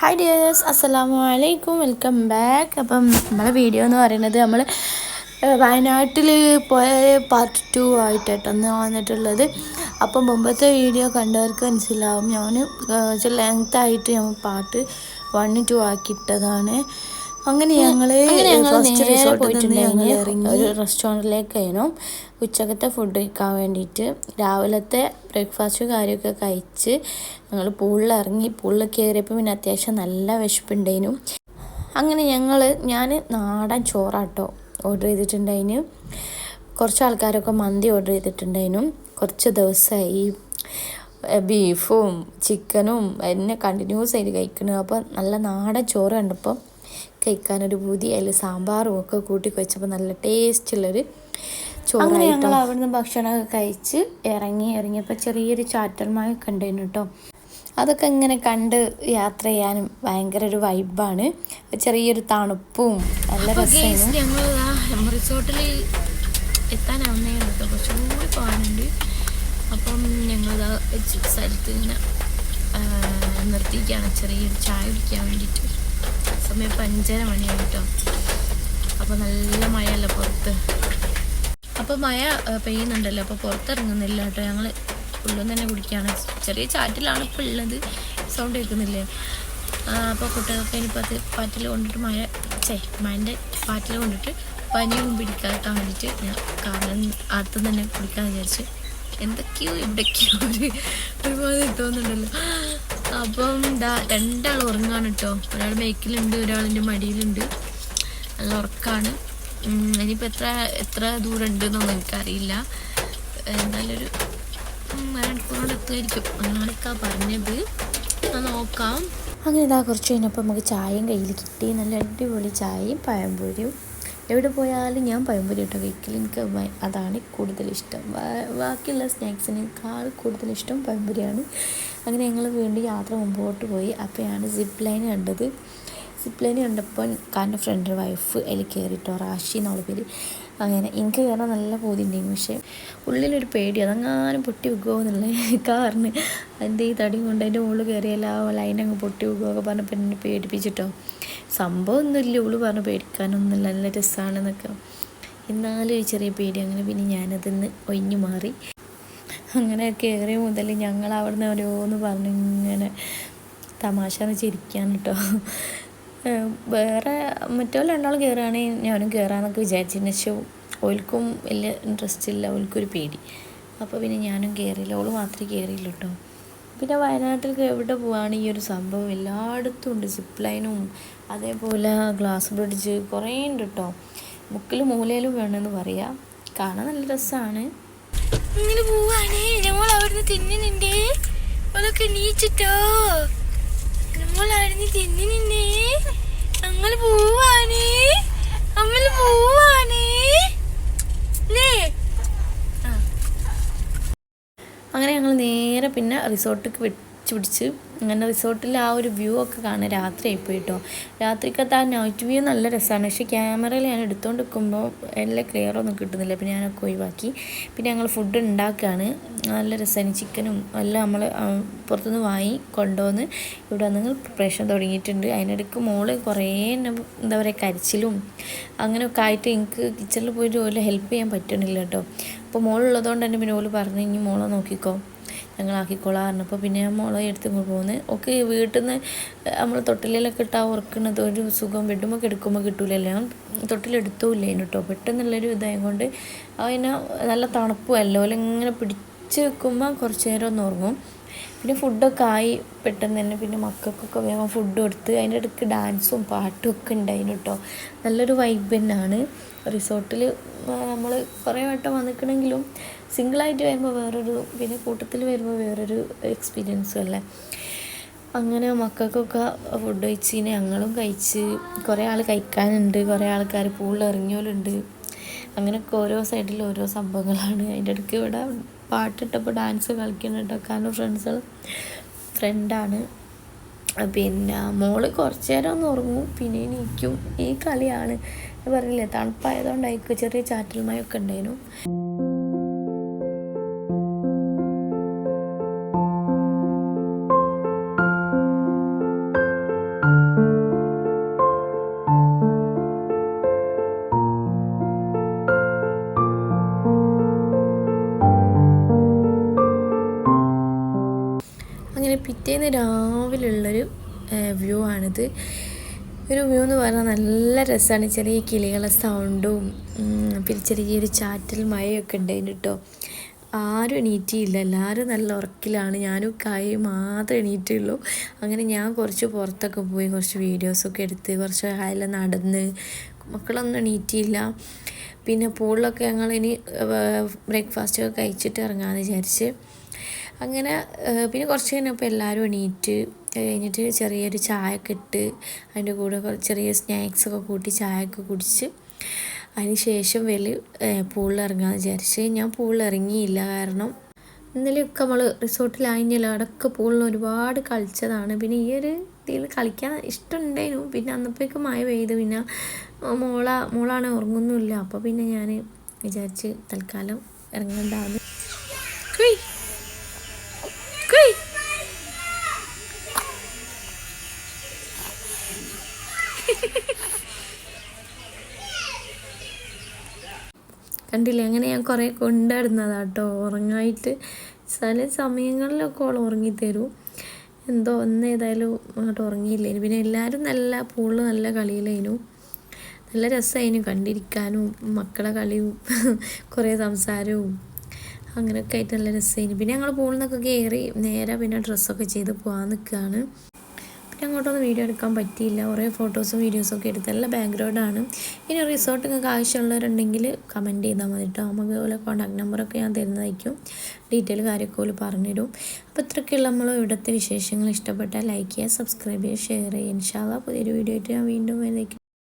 Hi dears അസ്സലാമു അലൈക്കും welcome back അപ്പം നമ്മളെ വീഡിയോ എന്ന് പറയുന്നത് നമ്മൾ വയനാട്ടിൽ പോയ പാർട്ട് ടു ആയിട്ടാണ് വന്നിട്ടുള്ളത്. അപ്പം മുമ്പത്തെ വീഡിയോ കണ്ടവർക്ക് മനസ്സിലാവും. ഞാൻ ലെങ്ത് ആയിട്ട് ഞാൻ പാട്ട് വൺ ടു ആക്കിയിട്ടതാണ്. അങ്ങനെ ഞങ്ങൾ ഫസ്റ്റ് റിസോർട്ടിൽ നിന്ന് ഒരു റെസ്റ്റോറന്റിലേക്കായിരുന്നു ഉച്ചക്കത്തെ ഫുഡ് കഴിക്കാൻ വേണ്ടിയിട്ട് രാവിലത്തെ ബ്രേക്ക്ഫാസ്റ്റ് കാര്യമൊക്കെ കഴിച്ച് ഞങ്ങൾ പൂളിൽ ഇറങ്ങി. പൂളിൽ കയറിയപ്പോൾ പിന്നെ അത്യാവശ്യം നല്ല വിശപ്പുണ്ടായിരുന്നു. അങ്ങനെ ഞങ്ങൾ ഞാൻ നാടൻ ചോറാട്ടോ ഓർഡർ ചെയ്തിട്ടുണ്ടായിന് കുറച്ച് ആൾക്കാരൊക്കെ മന്തി ഓർഡർ ചെയ്തിട്ടുണ്ടായിരുന്നു. കുറച്ച് ദിവസമായി ബീഫും ചിക്കനും എന്നെ കണ്ടിന്യൂസ് ആയിട്ട് കഴിക്കണു. അപ്പോൾ നല്ല നാടൻ ചോറ് കണ്ടപ്പോൾ കഴിക്കാനൊരു പൂതി അതിൽ സാമ്പാറും ഒക്കെ കൂട്ടി വെച്ചപ്പോൾ നല്ല ടേസ്റ്റുള്ളൊരു ചോറ് ഞങ്ങൾ അവിടുന്ന് ഭക്ഷണമൊക്കെ കഴിച്ച് ഇറങ്ങി ഇറങ്ങിയപ്പോൾ ചെറിയൊരു ചാറ്റൽമഴയൊക്കെ ഉണ്ടായിരുന്നു കേട്ടോ. അതൊക്കെ ഇങ്ങനെ കണ്ട് യാത്ര ചെയ്യാനും ഭയങ്കര ഒരു വൈബാണ് ചെറിയൊരു തണുപ്പും നല്ല രസമാണ് ഞങ്ങൾ റിസോർട്ടിൽ എത്താനാവുന്നേ കേട്ടോ. കുറച്ചും കൂടി പോകാനുണ്ട്. അപ്പം ഞങ്ങൾ സ്ഥലത്ത് ഇങ്ങനെ നിർത്തിയിരിക്കുകയാണ്. ചെറിയൊരു ചായ കുടിക്കാൻ വേണ്ടിയിട്ട്. സമയം ഇപ്പം അഞ്ചര മണിയായി കേട്ടോ അപ്പോൾ നല്ല മഴയല്ല പുറത്ത്. അപ്പോൾ മഴ പെയ്യുന്നുണ്ടല്ലോ. അപ്പോൾ പുറത്തിറങ്ങുന്നില്ല കേട്ടോ. ഞങ്ങൾ ഉള്ളിൽ തന്നെ കുടിക്കുകയാണ് ചെറിയ ചാറ്റിലാണ് ഇപ്പോൾ ഉള്ളത്. സൗണ്ട് കേൾക്കുന്നില്ലേ? അപ്പോൾ കുട്ടികൾക്ക് ഇനിയിപ്പോൾ അത് പാറ്റിൽ കൊണ്ടിട്ട് മഴ ചേ മഴന്റെ പാറ്റിൽ കൊണ്ടിട്ട് പനിയും പിടിക്കാക്കാൻ വേണ്ടിയിട്ട് ഞാൻ കാരണം അടുത്ത് തന്നെ കുടിക്കാൻ വിചാരിച്ചു. എന്തൊക്കെയോ ഇവിടേക്കോ ഒരു ഒരുപാട് തോന്നുന്നുണ്ടല്ലോ. അപ്പം ഇതാ രണ്ടാൾ ഉറങ്ങാണ് കേട്ടോ ഒരാൾ ബൈക്കിലുണ്ട് ഒരാളിന്റെ മടിയിലുണ്ട്. നല്ല ഉറക്കാണ്. ഇനിയിപ്പോൾ എത്ര എത്ര ദൂരം ഉണ്ടെന്നൊന്നും എനിക്കറിയില്ല എന്തായാലും ഒരു മണിക്കൂറോട് എത്തുമായിരിക്കും. അങ്ങനെയൊക്കെ പറഞ്ഞത്. നോക്കാം. അങ്ങനെ ഇതാ കുറച്ച് കഴിഞ്ഞപ്പോൾ നമുക്ക് ചായയും കയ്യിൽ കിട്ടി. നല്ല അടിപൊളി ചായയും പഴംപൊരിയും. എവിടെ പോയാലും ഞാൻ പഴംപൊരി കേട്ടോ കഴിക്കൽ എനിക്ക് അതാണ് കൂടുതൽ ഇഷ്ടം. ബാക്കിയുള്ള സ്നാക്സിനേക്കാൾ കൂടുതൽ ഇഷ്ടം പഴംപൊരിയാണ്. അങ്ങനെ ഞങ്ങൾ വീണ്ടും യാത്ര മുമ്പോട്ട് പോയി. അപ്പോഴാണ് സിപ്പ് ലൈൻ കണ്ടത്. സിപ്പ് ലൈൻ കണ്ടപ്പോൾ കാരണം ഫ്രണ്ട് വൈഫ് അതിൽ കയറിയിട്ടോ റാഷി എന്നുള്ള പേര്. അങ്ങനെ എനിക്ക് കയറാൻ നല്ല ഉണ്ടായിരുന്നു പക്ഷേ ഉള്ളിലൊരു പേടി അതങ്ങാനും പൊട്ടി വെക്കുമോ എന്നുള്ള കാറിന് അതിന്റെ ഈ തടി കൊണ്ട് അതിന്റെ മുകളിൽ കയറിയാൽ ആ ലൈൻ അങ്ങ് പൊട്ടി വെക്കുമൊക്കെ പറഞ്ഞപ്പോൾ എന്നെ പേടിപ്പിച്ചിട്ടോ. സംഭവം ഒന്നുമില്ല ഉള്ളു പറഞ്ഞു പേടിക്കാനൊന്നുമില്ല നല്ല രസമാണെന്നൊക്കെ. എന്നാലും ഒരു ചെറിയ പേടി. അങ്ങനെ പിന്നെ ഞാനതിന്ന് ഒഴിഞ്ഞു മാറി. അങ്ങനെ കയറി മുതൽ ഞങ്ങൾ അവിടുന്ന് ഓരോന്ന് പറഞ്ഞു ഇങ്ങനെ തമാശ എന്ന് ചിരിക്കാൻ കേട്ടോ വേറെ മറ്റോ രണ്ടാൾ കയറുകയാണെങ്കിൽ ഞാനും കയറാമെന്നൊക്കെ വിചാരിച്ചിരുന്നു പക്ഷേ ഓൽക്കും വലിയ ഇൻട്രസ്റ്റ് ഇല്ല ഓൽക്കൊരു പേടി. അപ്പോൾ പിന്നെ ഞാനും കയറിയില്ല ഓൾ മാത്രമേ കയറിയില്ല കേട്ടോ പിന്നെ വയനാട്ടിൽ എവിടെ പോവാണ് ഈ ഒരു സംഭവം? എല്ലായിടത്തും ഉണ്ട്. സിപ്പ് ലൈനും അതേപോലെ ഗ്ലാസ് ബ്രിഡ്ജ് കുറേ ഉണ്ട് കേട്ടോ മുക്കിലും മൂലയിലും വേണമെന്ന് പറയാം. കാണാൻ നല്ല രസമാണ് ഇങ്ങനെ പോവാണ്. നമ്മൾ അവിടുന്ന് തിന്നിനിണ്ടേ അതൊക്കെ നീച്ചിട്ടോ നമ്മൾ അവിടുന്ന് തിന്നുന്നുണ്ടേ. ഞങ്ങൾ പോവാണ്. നമ്മൾ പോവാണ്. അങ്ങനെ ഞങ്ങൾ നേരെ പിന്നെ റിസോർട്ടിക്ക് വെച്ച് പിടിച്ച് അങ്ങനെ റിസോർട്ടിൽ ആ ഒരു വ്യൂ ഒക്കെ കാണാൻ രാത്രി ആയിപ്പോയി കേട്ടോ രാത്രിക്കത്തെ ആ നൈറ്റ് വ്യൂ നല്ല രസമാണ്. പക്ഷേ ക്യാമറയിൽ ഞാൻ എടുത്തുകൊണ്ട് നിൽക്കുമ്പോൾ എല്ലാം ക്ലിയർ ഒന്നും കിട്ടുന്നില്ല. പിന്നെ ഞാനൊക്കെ ഒഴിവാക്കി. പിന്നെ ഞങ്ങൾ ഫുഡ് ഉണ്ടാക്കുകയാണ് നല്ല രസമാണ്. ചിക്കനും എല്ലാം നമ്മൾ പുറത്തുനിന്ന് വാങ്ങി കൊണ്ടുവന്ന് ഇവിടെ വന്ന് പ്രിപ്പറേഷൻ തുടങ്ങിയിട്ടുണ്ട്. അതിനിടയ്ക്ക് മോൾ കുറേ എന്താ പറയുക കരിച്ചിലും അങ്ങനെയൊക്കെ ആയിട്ട് എനിക്ക് കിച്ചണിൽ പോയിട്ട് ഓല ഹെൽപ്പ് ചെയ്യാൻ പറ്റുന്നില്ല കേട്ടോ. അപ്പോൾ മോളുള്ളതുകൊണ്ട് തന്നെ പിന്നെ ഓൽ പറഞ്ഞു ഇനി മോളെ നോക്കിക്കോ. ഞങ്ങൾ ആക്കിക്കോളാം പറഞ്ഞപ്പോൾ പിന്നെ ഞാൻ മോളെ എടുത്ത് പോകുന്നത് ഒക്കെ വീട്ടിൽ നിന്ന് നമ്മൾ തൊട്ടിലൊക്കെ ഇട്ടാൽ ഉറക്കുന്നത് ഒരു സുഖം ബെഡുമൊക്കെ എടുക്കുമ്പോൾ കിട്ടൂലല്ലോ. തൊട്ടിലെടുത്തൂല്ല അതിന് കേട്ടോ പെട്ടെന്നുള്ളൊരു ഇതായതുകൊണ്ട് അതിനെ നല്ല തണുപ്പുമല്ലോ. ഇങ്ങനെ പിടിച്ച് വെക്കുമ്പോൾ കുറച്ച് നേരം ഒന്ന് ഉറങ്ങും. പിന്നെ ഫുഡൊക്കെ ആയി പെട്ടെന്ന് തന്നെ പിന്നെ മക്കൾക്കൊക്കെ വേഗം ഫുഡ് കൊടുത്ത് അതിന്റെ ഇടയ്ക്ക് ഡാൻസും പാട്ടും ഒക്കെ ഉണ്ടായിരുന്നു കേട്ടോ നല്ലൊരു വൈബ് തന്നെയാണ്. റിസോർട്ടിൽ നമ്മൾ കുറേ വട്ടം വന്നിക്കണമെങ്കിലും സിംഗിളായിട്ട് വരുമ്പോൾ വേറൊരു പിന്നെ കൂട്ടത്തിൽ വരുമ്പോൾ വേറൊരു എക്സ്പീരിയൻസും അല്ലേ? അങ്ങനെ മക്കൾക്കൊക്കെ ഫുഡ് കഴിച്ച് ഞങ്ങളും കഴിച്ച്. കുറേ ആൾ കഴിക്കാനുണ്ട്. കുറേ ആൾക്കാർ പൂളിൽ ഇറങ്ങിയോലുണ്ട് അങ്ങനെയൊക്കെ ഓരോ സൈഡിൽ ഓരോ സംഭവങ്ങളാണ്. അതിന്റെ ഇടയ്ക്ക് ഇവിടെ പാട്ടിട്ടപ്പോൾ ഡാൻസ് കളിക്കുന്നുണ്ട് കാരണം ഫ്രണ്ട്സുകൾ ഫ്രണ്ടാണ് പിന്നെ മോൾ കുറച്ച് നേരം ഒന്ന് ഉറങ്ങും. പിന്നെ എനിക്കും ഈ കളിയാണ്. പറഞ്ഞില്ലേ തണുപ്പായതുകൊണ്ടായിരിക്കും ചെറിയ ചാറ്റൽ മഴയൊക്കെ ഉണ്ടായിരുന്നു. പിറ്റേന്ന് രാവിലെ ഉള്ളൊരു വ്യൂ ആണിത്. ഒരു വ്യൂ എന്ന് പറഞ്ഞാൽ നല്ല രസമാണ് ചെറിയ കിളികളെ സൗണ്ടും പിന്നെ ചെറിയൊരു ചാറ്റൽ മഴയൊക്കെ ഉണ്ടായിരുന്നു കേട്ടോ ആരും എണീറ്റിയില്ല. എല്ലാവരും നല്ല ഉറക്കിലാണ്. ഞാനും കായി മാത്രമേ എണീറ്റുള്ളൂ. അങ്ങനെ ഞാൻ കുറച്ച് പുറത്തൊക്കെ പോയി കുറച്ച് വീഡിയോസൊക്കെ എടുത്ത് കുറച്ച് അയല നടന്ന് മക്കളൊന്നും എണീറ്റിയില്ല. പിന്നെ പൂളിലൊക്കെ ഞങ്ങൾ ഇനി ബ്രേക്ക്ഫാസ്റ്റ് ഒക്കെ കഴിച്ചിട്ട് ഇറങ്ങാമെന്ന് വിചാരിച്ച്. അങ്ങനെ പിന്നെ കുറച്ച് കഴിഞ്ഞപ്പോൾ എല്ലാവരും എണീറ്റ് കഴിഞ്ഞിട്ട് ചെറിയൊരു ചായ ഒക്കെ ഇട്ട് അതിന്റെ കൂടെ ചെറിയ സ്നാക്സ് ഒക്കെ കൂട്ടി ചായയൊക്കെ കുടിച്ച് അതിന് ശേഷം വലിയ പൂളിൽ ഇറങ്ങാമെന്ന് വിചാരിച്ച്. ഞാൻ പൂളിലിറങ്ങിയില്ല കാരണം ഇന്നലെയൊക്കെ നമ്മൾ റിസോർട്ടിലായിഞ്ഞല്ലോ അവിടെയൊക്കെ പൂളിൽ ഒരുപാട് കളിച്ചതാണ്. പിന്നെ ഈ ഒരു ഇതിൽ കളിക്കാൻ ഇഷ്ടമുണ്ടായിരുന്നു. പിന്നെ അന്നപ്പോഴേക്ക് മഴ പെയ്തു. പിന്നെ മോള മോളാണ് ഉറങ്ങുന്നില്ല അപ്പോൾ പിന്നെ ഞാൻ വിചാരിച്ച് തൽക്കാലം ഇറങ്ങണ്ടാന്ന് കുയ് കുയ് കണ്ടില്ലേ? അങ്ങനെ ഞാൻ കുറേ കൊണ്ടുവരുന്നതാ കേട്ടോ ഉറങ്ങായിട്ട് ചില സമയങ്ങളിലൊക്കെ അവൾ ഉറങ്ങിത്തരും. എന്തോ ഒന്ന് ഏതായാലും അങ്ങോട്ട് ഉറങ്ങിയില്ലേനു. പിന്നെ എല്ലാവരും നല്ല പൂൾ നല്ല കളിയിലേനു. നല്ല രസമായിരുന്നു കണ്ടിരിക്കാനും മക്കളെ കളിയും കുറേ സംസാരവും. അങ്ങനെയൊക്കെ ആയിട്ട് നല്ല രസമായിരുന്നു പിന്നെ ഞങ്ങൾ പൂളിൽ നിന്നൊക്കെ കയറി നേരെ പിന്നെ ഡ്രസ്സൊക്കെ ചെയ്ത് പോകാൻ നിൽക്കുകയാണ് അങ്ങോട്ടൊന്നും വീഡിയോ എടുക്കാൻ പറ്റിയില്ല. കുറേ ഫോട്ടോസും വീഡിയോസും ഒക്കെ എടുത്ത് നല്ല ബാക്ക്ഗ്രൗണ്ടാണ് ഇനി റിസോർട്ട് നിങ്ങൾക്ക് ആവശ്യമുള്ളവരുണ്ടെങ്കിൽ കമന്റ് ചെയ്താൽ മതി കേട്ടോ നമുക്ക് അതുപോലെ കോൺടാക്ട് നമ്പറൊക്കെ ഞാൻ തരുന്നതായിരിക്കും. ഡീറ്റെയിൽ കാര്യമൊക്കെ ഓൽ പറഞ്ഞുതരും. അപ്പോൾ ഇത്രയൊക്കെയുള്ള നമ്മൾ ഇവിടുത്തെ വിശേഷങ്ങൾ. ഇഷ്ടപ്പെട്ടാൽ ലൈക്ക് ചെയ്യുക സബ്സ്ക്രൈബ് ചെയ്യുക ഷെയർ ചെയ്യുക. ഇൻഷാല്ല പുതിയൊരു വീഡിയോ ആയിട്ട് ഞാൻ വീണ്ടും വരുന്നതായിരിക്കും.